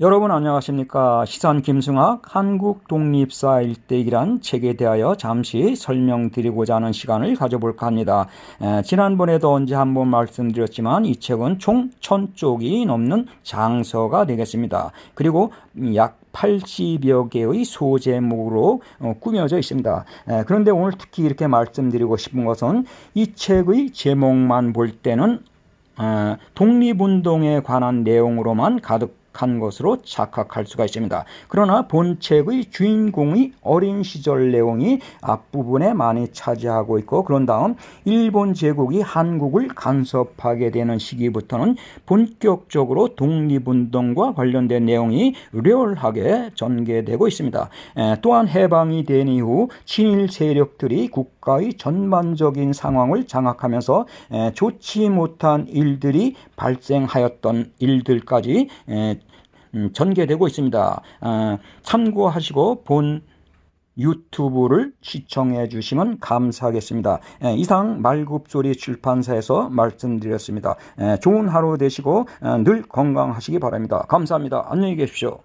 여러분 안녕하십니까? 시산 김승학 한국 독립사 일대기란 책에 대하여 잠시 설명드리고자 하는 시간을 가져볼까 합니다. 에, 지난번에도 언제 한번 말씀드렸지만 이 책은 총 1000쪽이 넘는 장서가 되겠습니다. 그리고 약 80여 개의 소제목으로 어, 꾸며져 있습니다. 에, 그런데 오늘 특히 이렇게 말씀드리고 싶은 것은 이 책의 제목만 볼 때는 어, 독립운동에 관한 내용으로만 가득 한 것으로 착각할 수가 있습니다. 그러나 본 책의 주인공의 어린 시절 내용이 앞부분에 많이 차지하고 있고 그런 다음 일본 제국이 한국을 간섭하게 되는 시기부터는 본격적으로 독립운동과 관련된 내용이 리얼하게 전개되고 있습니다. 에, 또한 해방이 된 이후 친일 세력들이 국 가의 전반적인 상황을 장악하면서 에, 좋지 못한 일들이 발생하였던 일들까지 에, 음, 전개되고 있습니다. 어, 참고하시고 본 유튜브를 시청해 주시면 감사하겠습니다. 에, 이상 말굽소리 출판사에서 말씀드렸습니다. 에, 좋은 하루 되시고 에, 늘 건강하시기 바랍니다. 감사합니다. 안녕히 계십시오.